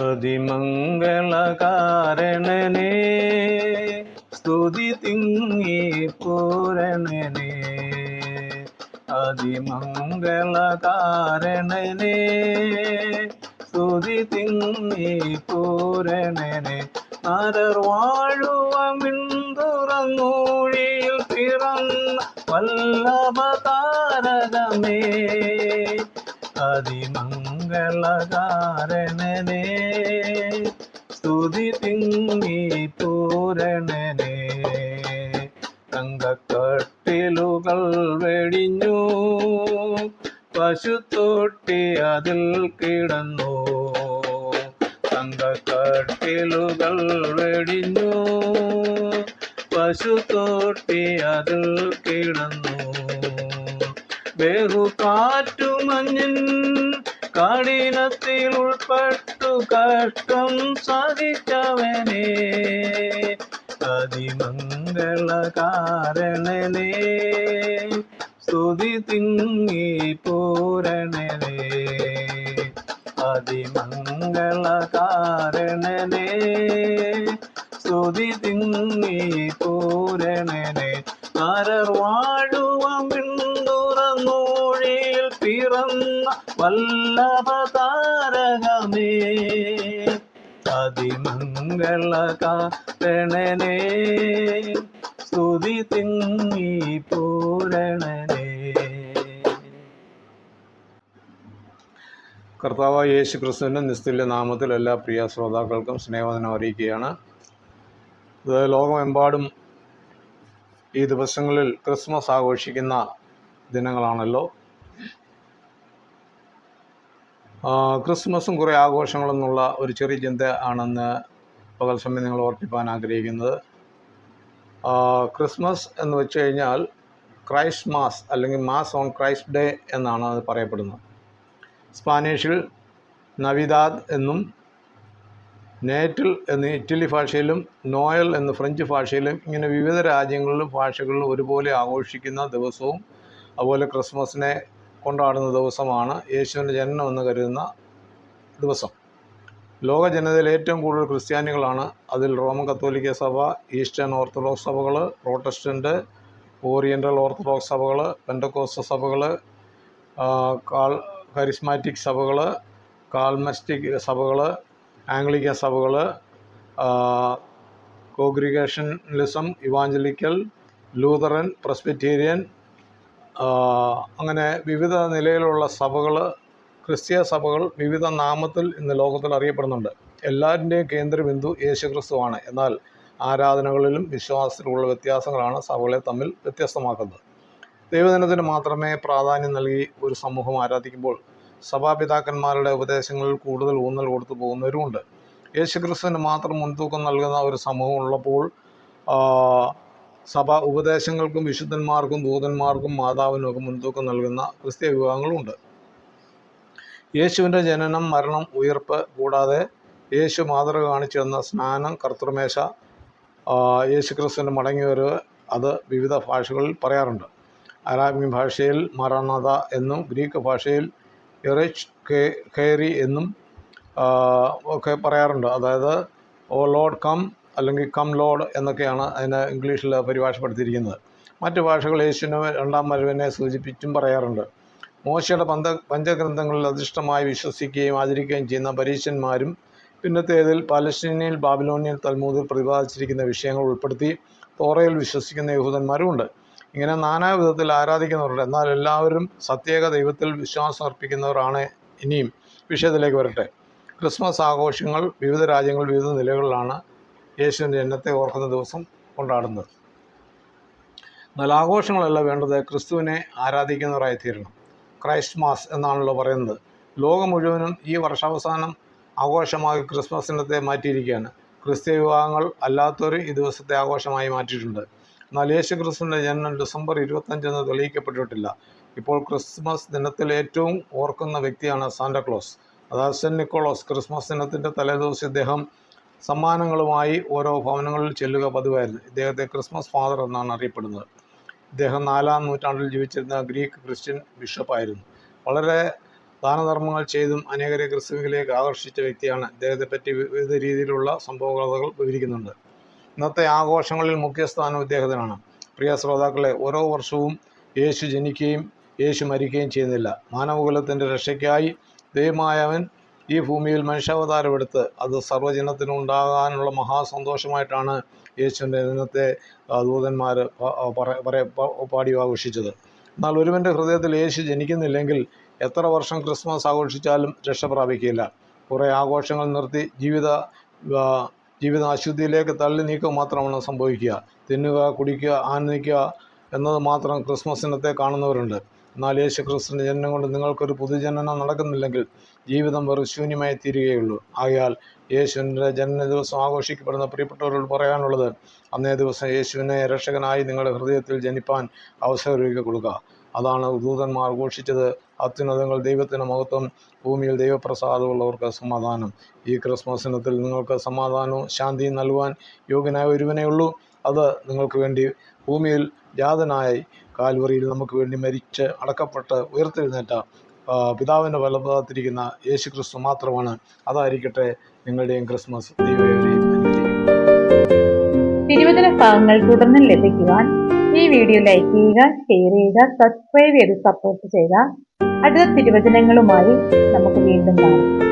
അതിമംഗളകാരണനെ സ്തുതി തിങ്ങി പൂരണനെ. അതിമംഗളകാരണനെ സ്തുതി തിങ്ങി പൂരണനെ. നരർ വാഴുവമിന്തുറങ്ങൂഴിയിൽ പിറന്ന വല്ലഭതാരകമേ അതിമംഗളകാരണനെ സ്തുതി തിങ്ങി പൂരണനെ. തങ്കക്കട്ടിലുകൾ വെടിഞ്ഞു പശുത്തൊട്ടി അതിൽ കിടന്നു. തങ്കക്കട്ടിലുകൾ വെടിഞ്ഞു പശുത്തൊട്ടി അതിൽ കിടന്നു. ബഹുകാറ്റുമഞ്ഞിൻ കഠിനത്തിൽ ഉൾപ്പെട്ടു കഷ്ടം സാധിച്ചവനെ. അതിമംഗള കാരണനെ സ്തുതി തിങ്ങി പൂരണനെ. അതിമംഗള കാരണനെ സ്തുതി തിങ്ങി പൂരണനെ. ആരർ വാഴുവ പിന്തുറന്നൂഴിയിൽ പിറന്ന വല്ലഭതാരകമേ അതിമംഗളകാരണനെ സ്തുതി തിങ്ങി പൂരണനെ. കർത്താവ് യേശു ക്രിസ്തുവിന്റെ നിസ്തുല്യ നാമത്തിൽ എല്ലാ പ്രിയ ശ്രോതാക്കൾക്കും സ്നേഹവദനം അറിയിക്കുകയാണ്. ഇത് ലോകമെമ്പാടും ഈ ദിവസങ്ങളിൽ ക്രിസ്മസ് ആഘോഷിക്കുന്ന ദിനങ്ങളാണല്ലോ. ക്രിസ്മസും കുറേ ആഘോഷങ്ങളെന്നുള്ള ഒരു ചെറിയ ചിന്ത ആണെന്ന് പകൽ സമയം നിങ്ങൾ ഓർപ്പിപ്പാൻ ആഗ്രഹിക്കുന്നത്. ക്രിസ്മസ് എന്ന് വെച്ച് കഴിഞ്ഞാൽ ക്രൈസ്റ്റ് മാസ് അല്ലെങ്കിൽ മാസ് ഓൺ ക്രൈസ്റ്റ് ഡേ എന്നാണ് അത് പറയപ്പെടുന്നത്. സ്പാനിഷിൽ നവിദാദ് എന്നും നേറ്റിൽ എന്ന് ഇറ്റലി ഭാഷയിലും നോയൽ എന്ന് ഫ്രഞ്ച് ഭാഷയിലും ഇങ്ങനെ വിവിധ രാജ്യങ്ങളിലും ഭാഷകളിലും ഒരുപോലെ ആഘോഷിക്കുന്ന ദിവസവും അതുപോലെ ക്രിസ്മസിനെ കൊണ്ടാടുന്ന ദിവസമാണ് യേശുവിന്റെ ജനനം എന്ന് കരുതുന്ന ദിവസം. ലോക ജനതയിൽ ഏറ്റവും കൂടുതൽ ക്രിസ്ത്യാനികളാണ്. അതിൽ റോമൻ കത്തോലിക്ക സഭ ഈസ്റ്റേൺ ഓർത്തഡോക്സ് സഭകൾ പ്രോട്ടസ്റ്റന്റ് ഓറിയന്റൽ ഓർത്തഡോക്സ് സഭകൾ പെൻഡക്കോസ്റ്റ സഭകൾ കാൾ കരിസ്മാറ്റിക് സഭകൾ കാൽമസ്റ്റിക് സഭകൾ ആംഗ്ലിക്കൻ സഭകൾ കോഗ്രിഗേഷനലിസം ഇവാഞ്ചലിക്കൽ ലൂതറൻ പ്രസ്ബിറ്റേറിയൻ അങ്ങനെ വിവിധ നിലയിലുള്ള സഭകൾ ക്രിസ്തീയ സഭകൾ വിവിധ നാമത്തിൽ ഇന്ന് ലോകത്തിൽ അറിയപ്പെടുന്നുണ്ട്. എല്ലാവരുടെയും കേന്ദ്രബിന്ദു യേശുക്രിസ്തുവാണ്. എന്നാൽ ആരാധനകളിലും വിശ്വാസത്തിലുള്ള വ്യത്യാസങ്ങളാണ് സഭകളെ തമ്മിൽ വ്യത്യസ്തമാക്കുന്നത്. ദൈവദിനത്തിന് മാത്രമേ പ്രാധാന്യം നൽകി ഒരു സമൂഹം ആരാധിക്കുമ്പോൾ സഭാപിതാക്കന്മാരുടെ ഉപദേശങ്ങളിൽ കൂടുതൽ ഊന്നൽ കൊടുത്തു പോകുന്നവരുമുണ്ട്. യേശുക്രിസ്തുവിന് മാത്രം മുൻതൂക്കം നൽകുന്ന ഒരു സമൂഹം ഉള്ളപ്പോൾ സഭ ഉപദേശങ്ങൾക്കും വിശുദ്ധന്മാർക്കും ദൂതന്മാർക്കും മാതാവിനുമൊക്കെ മുൻതൂക്കം നൽകുന്ന ക്രിസ്തീയ വിഭാഗങ്ങളുണ്ട്. യേശുവിന്റെ ജനനം മരണം ഉയർപ്പ് കൂടാതെ യേശു മാതൃക കാണിച്ചു തന്ന സ്നാനം കർത്തൃമേശ യേശു യേശുക്രിസ്തുവിന്റെ മടങ്ങിവരവ് അത് വിവിധ ഭാഷകളിൽ പറയാറുണ്ട്. അറാബിക് ഭാഷയിൽ മറണത എന്നും ഗ്രീക്ക് ഭാഷയിൽ എറിച്ച് കെ എന്നും ഒക്കെ പറയാറുണ്ട്. അതായത് ഓ ലോഡ് കം അല്ലെങ്കിൽ കം ലോഡ് എന്നൊക്കെയാണ് അതിനെ ഇംഗ്ലീഷിൽ പരിഭാഷപ്പെടുത്തിയിരിക്കുന്നത്. മറ്റു ഭാഷകൾ യേശുവിനെ രണ്ടാം വരവിനെ സൂചിപ്പിച്ചും പറയാറുണ്ട്. മോശയുടെ പന്ത പഞ്ചഗ്രന്ഥങ്ങളിൽ അധിഷ്ഠമായി വിശ്വസിക്കുകയും ആചരിക്കുകയും ചെയ്യുന്ന പരീശന്മാരും പിന്നത്തേതിൽ പാലസ്തീനിയൽ ബാബിലോണിയൻ തൽമൂതിൽ പ്രതിപാദിച്ചിരിക്കുന്ന വിഷയങ്ങൾ ഉൾപ്പെടുത്തി തോറയിൽ വിശ്വസിക്കുന്ന യഹൂദന്മാരുമുണ്ട് ഇങ്ങനെ നാനാവിധത്തിൽ ആരാധിക്കുന്നവരുണ്ട്. എന്നാൽ എല്ലാവരും സത്യേക ദൈവത്തിൽ വിശ്വാസം അർപ്പിക്കുന്നവരാണ് ഇനിയും. വിഷയത്തിലേക്ക് വരട്ടെ. ക്രിസ്മസ് ആഘോഷങ്ങൾ വിവിധ രാജ്യങ്ങൾ വിവിധ നിലകളിലാണ് യേശുവിന്റെ ജനനത്തെ ഓർക്കുന്ന ദിവസം കൊണ്ടാടുന്നത്. എന്നാൽ ആഘോഷങ്ങളല്ല വേണ്ടത് ക്രിസ്തുവിനെ ആരാധിക്കുന്നവരായി തീരണം. ക്രൈസ്റ്റ് മാസ് എന്നാണല്ലോ പറയുന്നത്. ലോകം മുഴുവനും ഈ വർഷാവസാനം ആഘോഷമായി ക്രിസ്മസ് ദിനത്തെ മാറ്റിയിരിക്കുകയാണ്. ക്രിസ്തീയ വിവാഹങ്ങൾ അല്ലാത്തവരും ഈ ദിവസത്തെ ആഘോഷമായി മാറ്റിയിട്ടുണ്ട്. എന്നാൽ യേശു ക്രിസ്തുവിന്റെ ജനനം ഡിസംബർ ഇരുപത്തഞ്ചെന്ന് തെളിയിക്കപ്പെട്ടിട്ടില്ല. ഇപ്പോൾ ക്രിസ്മസ് ദിനത്തിൽ ഏറ്റവും ഓർക്കുന്ന വ്യക്തിയാണ് സാന്റക്ലോസ്. അതായത് സെന്റ് നിക്കോളോസ് ക്രിസ്മസ് ദിനത്തിന്റെ തലേദിവസം ഇദ്ദേഹം സമ്മാനങ്ങളുമായി ഓരോ ഭവനങ്ങളിൽ ചെല്ലുക പതിവായിരുന്നു. ഇദ്ദേഹത്തെ ക്രിസ്മസ് ഫാദർ എന്നാണ് അറിയപ്പെടുന്നത്. ഇദ്ദേഹം നാലാം നൂറ്റാണ്ടിൽ ജീവിച്ചിരുന്ന ഗ്രീക്ക് ക്രിസ്ത്യൻ ബിഷപ്പായിരുന്നു. വളരെ ദാനധർമ്മങ്ങൾ ചെയ്തും അനേകരെ ക്രിസ്തുവിലേക്ക് ആകർഷിച്ച വ്യക്തിയാണ്. ഇദ്ദേഹത്തെ പറ്റി വിവിധ രീതിയിലുള്ള സംഭവകഥകൾ വിവരിക്കുന്നുണ്ട്. ഇന്നത്തെ ആഘോഷങ്ങളിൽ മുഖ്യസ്ഥാനം ഇദ്ദേഹത്തിനാണ്. പ്രിയ ശ്രോതാക്കളെ ഓരോ വർഷവും യേശു ജനിക്കുകയും യേശു മരിക്കുകയും ചെയ്യുന്നില്ല. മാനവകുലത്തിന്റെ രക്ഷയ്ക്കായി ദൈവമായവൻ ഈ ഭൂമിയിൽ മനുഷ്യാവതാരമെടുത്ത് അത് സർവജനത്തിനും ഉണ്ടാകാനുള്ള മഹാസന്തോഷമായിട്ടാണ് യേശുവിന്റെ ഇന്നത്തെ ദൂതന്മാർ പാടി ആഘോഷിച്ചത്. എന്നാൽ ഒരുവന്റെ ഹൃദയത്തിൽ യേശു ജനിക്കുന്നില്ലെങ്കിൽ എത്ര വർഷം ക്രിസ്മസ് ആഘോഷിച്ചാലും രക്ഷ പ്രാപിക്കില്ല. കുറേ ആഘോഷങ്ങൾ നിർത്തി ജീവിത ജീവിത അശുദ്ധിയിലേക്ക് തള്ളി നീക്കുക മാത്രമാണ് സംഭവിക്കുക. തിന്നുക കുടിക്കുക ആനന്ദിക്കുക എന്നത് മാത്രം ക്രിസ്മസ് ദിനത്തെ കാണുന്നവരുണ്ട്. എന്നാൽ യേശു ക്രിസ്തുവിന്റെ ജനനം കൊണ്ട് നിങ്ങൾക്കൊരു പുതുജനനം നടക്കുന്നില്ലെങ്കിൽ ജീവിതം വെറും ശൂന്യമായി തീരുകയുള്ളൂ. ആകയാൽ യേശുവിന്റെ ജനന ദിവസം ആഘോഷിക്കപ്പെടുന്ന പ്രിയപ്പെട്ടവരോട് പറയാനുള്ളത് അന്നേ ദിവസം യേശുവിനെ രക്ഷകനായി നിങ്ങളുടെ ഹൃദയത്തിൽ ജനിപ്പാൻ അവസരമൊരുക്കി കൊടുക്കുക അതാണ് ദൂതന്മാർ ഘോഷിച്ചത്. അത്യുന്നതങ്ങൾ ദൈവത്തിന് മഹത്വം ഭൂമിയിൽ ദൈവപ്രസാദമുള്ളവർക്ക് സമാധാനം. ഈ ക്രിസ്മസ് ദിനത്തിൽ നിങ്ങൾക്ക് സമാധാനവും ശാന്തിയും നൽകുവാൻ യോഗ്യനായ ഒരുവനേ ഉള്ളൂ. അത് നിങ്ങൾക്ക് വേണ്ടി ഭൂമിയിൽ ജാതനായി കാൽവറിയിൽ നമുക്ക് വേണ്ടി മരിച്ച് അടക്കപ്പെട്ട് ഉയർത്തെഴുന്നേറ്റ പിതാവിന്റെ വലഭാഗത്തിരിക്കുന്ന യേശു ക്രിസ്തു മാത്രമാണ് അതായിരിക്കട്ടെ നിങ്ങളുടെയും ക്രിസ്മസ് തിരുവചന ഭാഗങ്ങൾ തുടർന്ന് ലഭിക്കുവാൻ ഈ വീഡിയോ ലൈക്ക് ചെയ്യുക ഷെയർ ചെയ്യുക സബ്സ്ക്രൈബ് ചെയ്ത് സപ്പോർട്ട് ചെയ്യുക. അടുത്ത തിരുവചനങ്ങളുമായി നമുക്ക് വീണ്ടും കാണാം.